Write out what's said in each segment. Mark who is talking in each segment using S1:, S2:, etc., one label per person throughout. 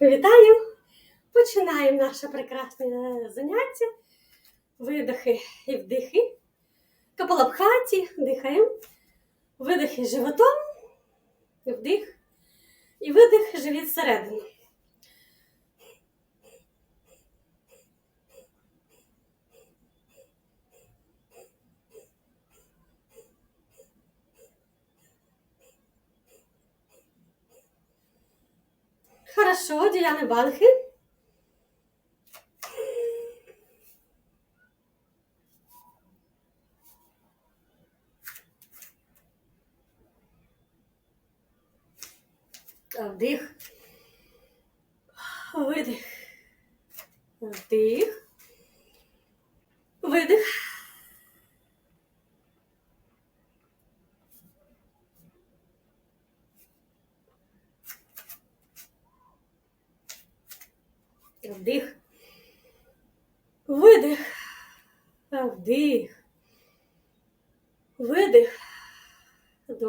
S1: Вітаю! Починаємо наше прекрасне заняття. Видихи і вдихи. Капалабхаті, дихаємо. Видихи животом, вдих. І видих живіт всередину. సోది అనే బాధకి Вдих, видих, вдих.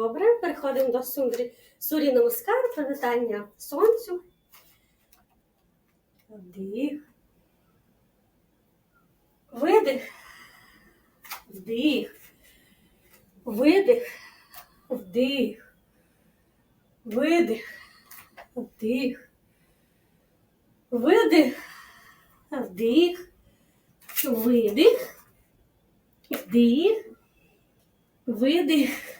S1: Добре. Переходимо до сундрі. Сурі намаскар, привітання сонцю. Вдих. Видих. Вдих. Видих. Вдих. Видих. Вдих. Видих. Вдих. Видих. Вдих. Видих.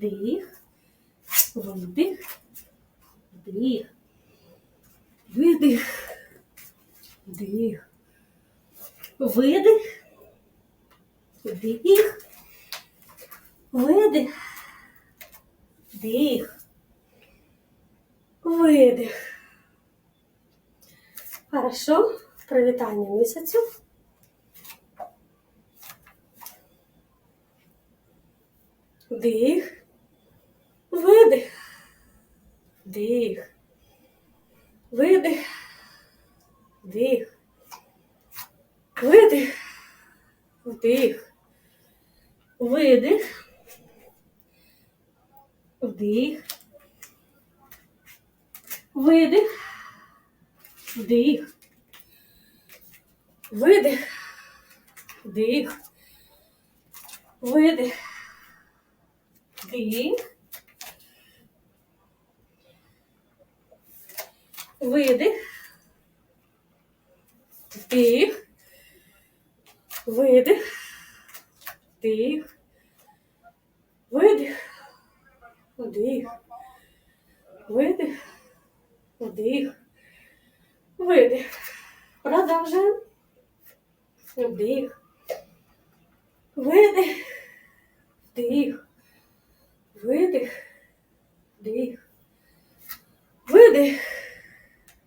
S1: Вдих. Видих. Вдих. Видих. Вдих. Видих. Вдих. Видих. Вдих. Видих. Хорошо. Привітання місяцю. Вдих. Видих. Вдих. Видих. Вдих. Видих. Вдих. Видих. Вдих. Видих. Вдих. Видих. Вдих. Видих. Вдих. Видих. Вдих. Видих. Вдих. Видих. Вдих. Видих. Вдих. Видих. Продовжуємо. Вдих. Видих. Вдих. Видих. Вдих. Видих.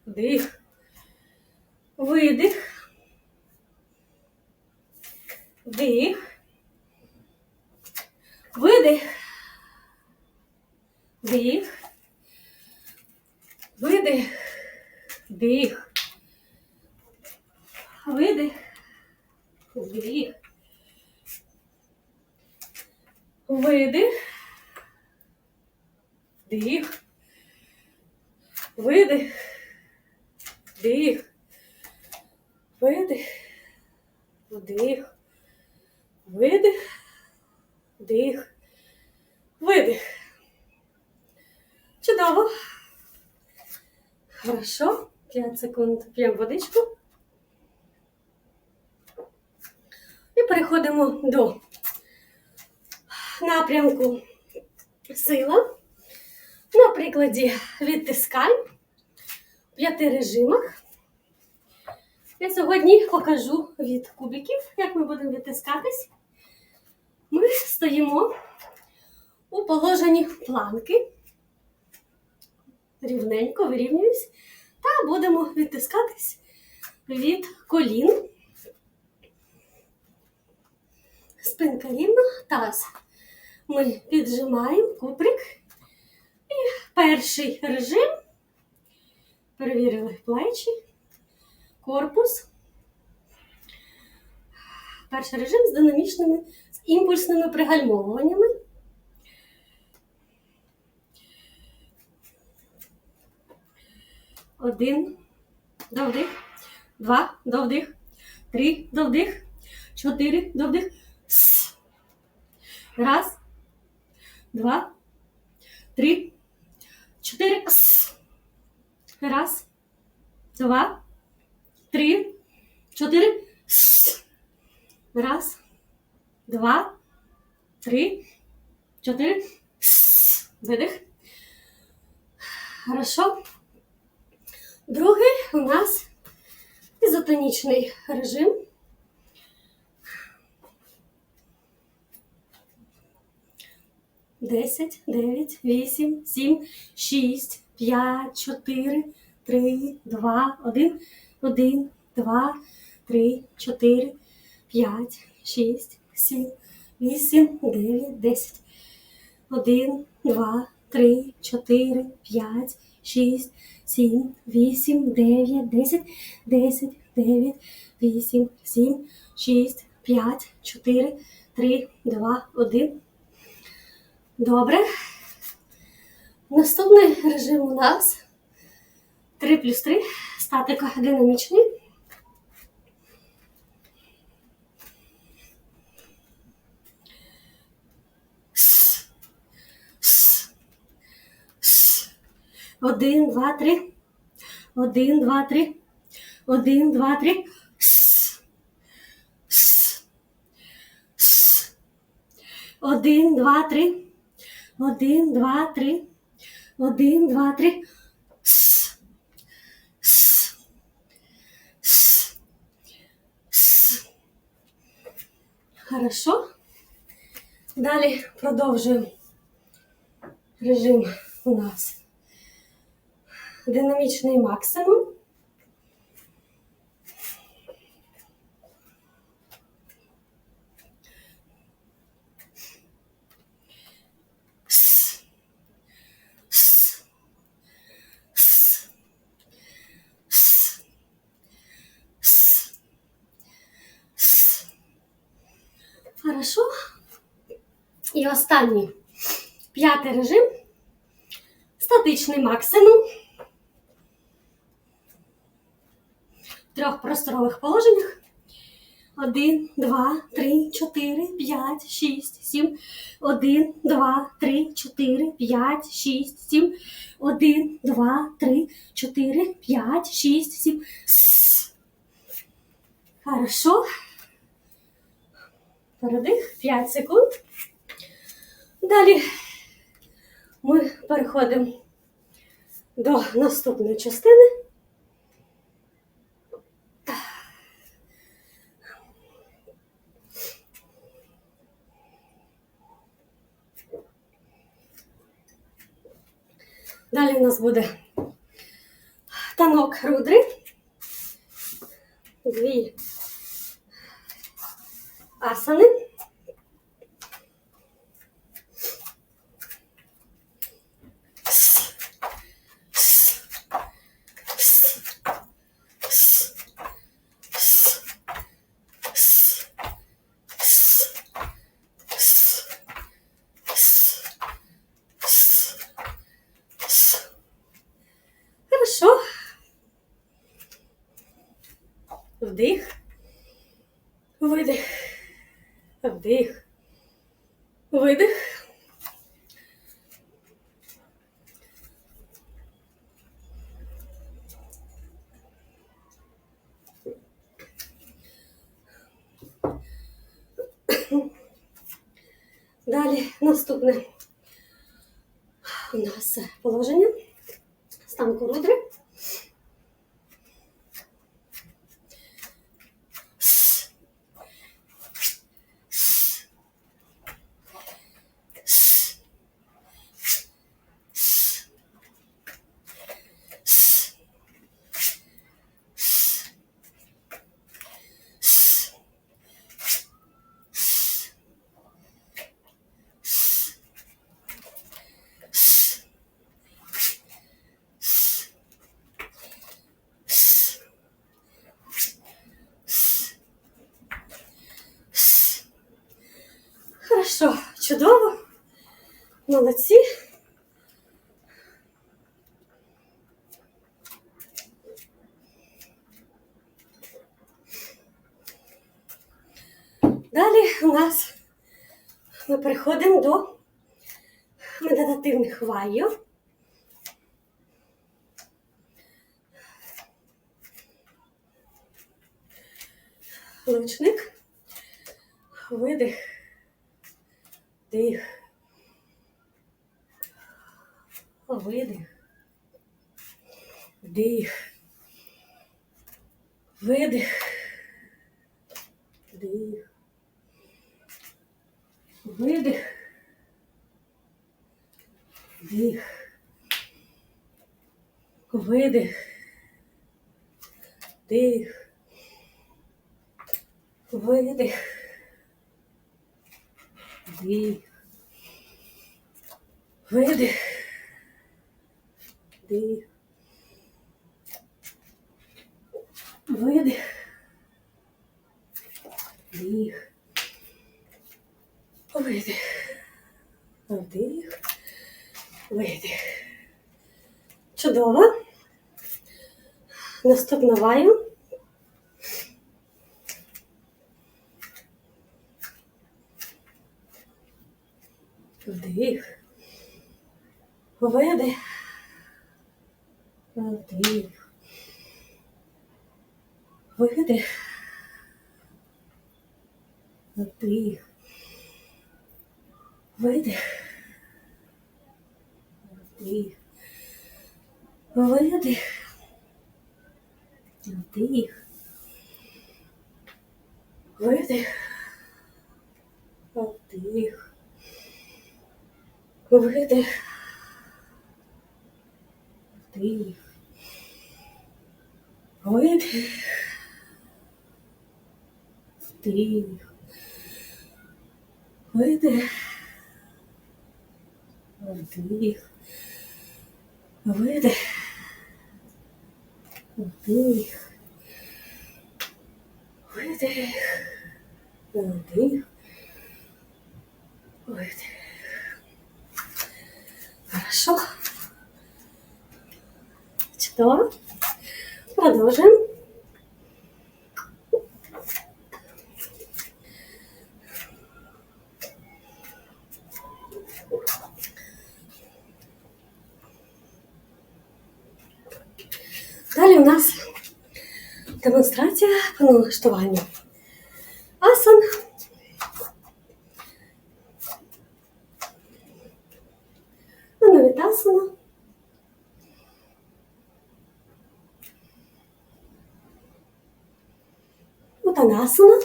S1: Вдих. Видих. Вдих. Видих. Вдих. Видих. Вдих. Видих. Вдих. Видих. Вдих. Видих. Вдих. Видих. Вдих. Видих. Вдих. Видих. Чудово. Хорошо. 5 секунд п'ємо водичку. І переходимо до напрямку сила. На прикладі відтискань п'яти режимах. Я сьогодні покажу від кубиків, як ми будемо відтискатись. Ми стоїмо у положенні планки. Рівненько вирівнююсь. Та будемо відтискатись від колін. Спинка рівна, таз. Ми піджимаємо куприк. І перший режим. Перевірили плечі, корпус. Перший режим з динамічними, з імпульсними пригальмовуваннями. Один. До вдих. Два. До вдих. Три. До вдих. Чотири. До вдих. Раз. Два. Три. Чотири. Раз. Два. Три. Чотири. Раз. Два. Три. Чотири. Видих. Хорошо. Другий у нас ізотонічний режим. Десять, дев'ять, вісім, сім, шість, п'ять, чотири, три, два, один, один, два, три, чотири, п'ять, шість, сім, вісім, дев'ять, десять. Один, два, три, чотири, п'ять, шість, сім, вісім, дев'ять, десять, десять, дев'ять, вісім, сім, шість, п'ять, чотири, три, два, один. Добре. Наступний режим у нас 3 плюс 3, статика динамічний. Один, два, три. Один, два, три. Один, два, три. Один, два, три. Один, два, три. Один, два, три. С. С. С. С. Хорошо. Далі продовжуємо режим у нас. Динамічний максимум. С. С. С. С. С. С. Хорошо. І останній п'ятий режим. Статичний максимум. В трьох просторових положеннях. Один, два, три, чотири, п'ять, шість, сім. Один, два, три, чотири, п'ять, шість, сім. Один, два, три, чотири, п'ять, шість, сім. С. Хорошо. Передих 5 секунд. Далі ми переходимо до наступної частини. Далі у нас буде танок рудри. Дві асани. Хорошо. Вдих. Видих. Вдих. Видих. Далі наступне у нас положення. Стан корудри. Хорошо, чудово. Молодці. Далі у нас ми переходимо до медитативних вайів. Лучник. Видих. Дих. Видих. Дих. Видих. Дих. Видих. Дих. Видих. Дих. Видих. Дих. Видих. Дих. Видих. Дих. Видих. Вдих. Видих. Чудово. Наступна ваю. Вдих. Видих. Вдих. Видих. Вдих. Видих. Вдих. Видих. Вдих. Видих. Вдих. Видих. Вдих. Видих. Вдих. Видих. Вдих. Видих. Вдих. Видих. Вдих. Видих. Хорошо. Чудово. Продовжуємо. Далі у нас демонстрація по налаштуванню. Асан. Утанасана.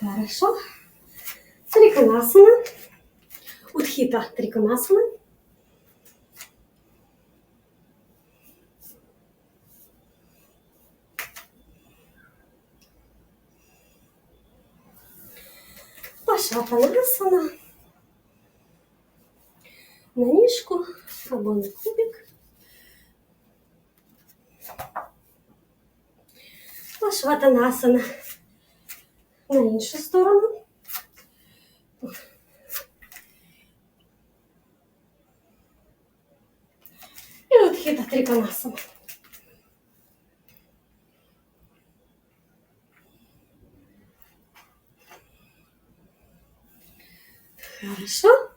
S1: Хорошо. Триконасана. Утхита триконасана. Пашатанасана. футбольный кубик. Ашватанасана на іншу сторону. І Удхіта триканасана. Хорошо.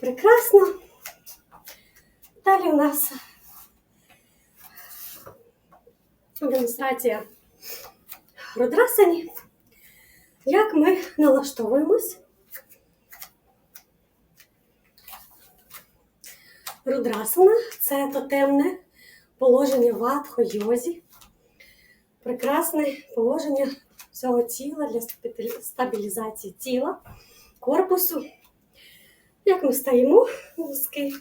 S1: Прекрасно. Далі у нас демонстрація рудрасані. Як ми налаштовуємось? Рудрасана це тотемне положення в адхо-йозі. Прекрасне положення всього тіла для стабілізації тіла, корпусу. Як ми стоїмо, носки,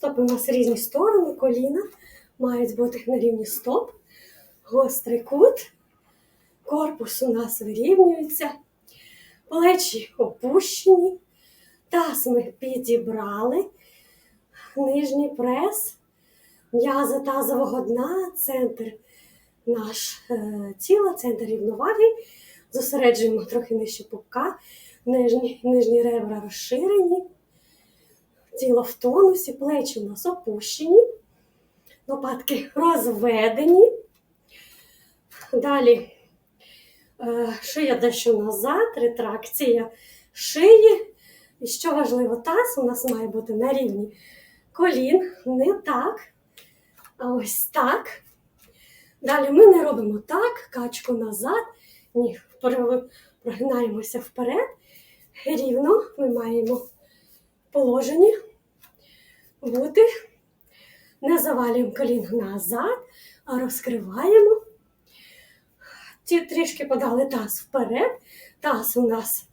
S1: стопи у нас різні сторони, коліна мають бути на рівні стоп, гострий кут. Корпус у нас вирівнюється, плечі опущені, таз ми підібрали, нижній прес, м'язи тазового дна, центр наш е, тіла, центр рівноваги. Зосереджуємо трохи нижче пупка, нижні, нижні ребра розширені, тіло в тонусі, плечі у нас опущені, лопатки розведені. Далі е, шия дещо назад, ретракція шиї. І що важливо, таз у нас має бути на рівні колін, не так, а ось так. Далі ми не робимо так, качку назад. Ні, прогинаємося вперед. Рівно ми маємо положенні бути. Не завалюємо колін назад, а розкриваємо. Ті трішки подали таз вперед. Таз у нас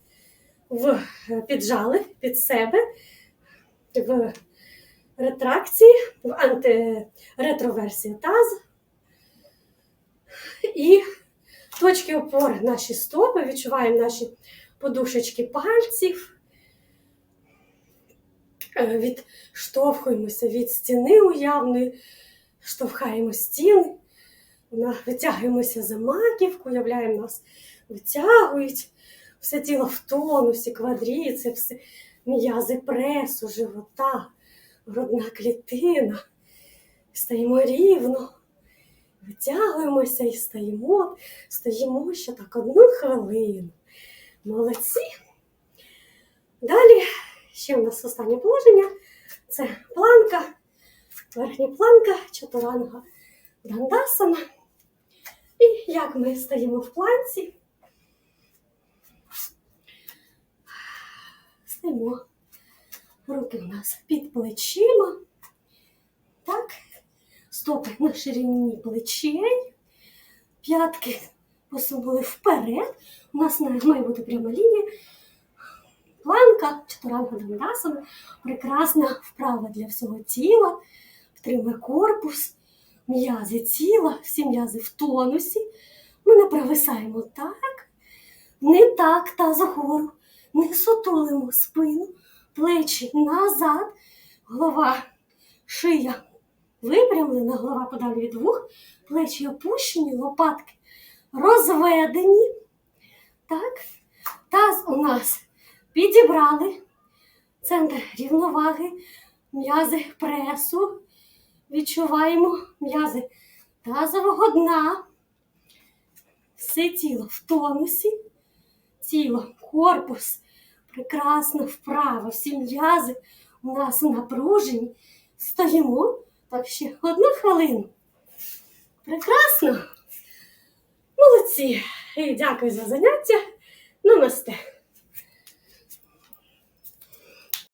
S1: в піджали під себе, в ретракції, в антиретроверсії тазу. І точки опори наші стопи, відчуваємо наші подушечки пальців. Е, Відштовхуємося від стіни уявної, штовхаємо стіни, витягуємося за маківку, уявляємо нас, витягують все тіло в тонусі, квадріцепси, м'язи пресу, живота, грудна клітина. Стаємо рівно, витягуємося і стаємо, стоїмо ще так одну хвилину. Молодці. Далі ще в нас останнє положення це планка, верхня планка, чатуранга дандасана. І як ми стоїмо в планці, стоїмо. Руки у нас під плечима. Так. Стопи на ширині плечей. П'ятки посунули вперед. У нас має бути пряма лінія. Планка, чатуранга дандасана. Прекрасна вправа для всього тіла. Втримує корпус, м'язи тіла, всі м'язи в тонусі. Ми не провисаємо так, не так та загору. Не сутулимо спину, плечі назад, голова, шия випрямлена, голова подалі від вух, плечі опущені, лопатки розведені. Так, таз у нас підібрали, центр рівноваги, м'язи пресу. Відчуваємо м'язи тазового дна. Все тіло в тонусі, тіло, корпус прекрасно вправо. Всі м'язи у нас напружені. Стоїмо. Так ще одну хвилину. Прекрасно. Молодці. І дякую за заняття. Намасте.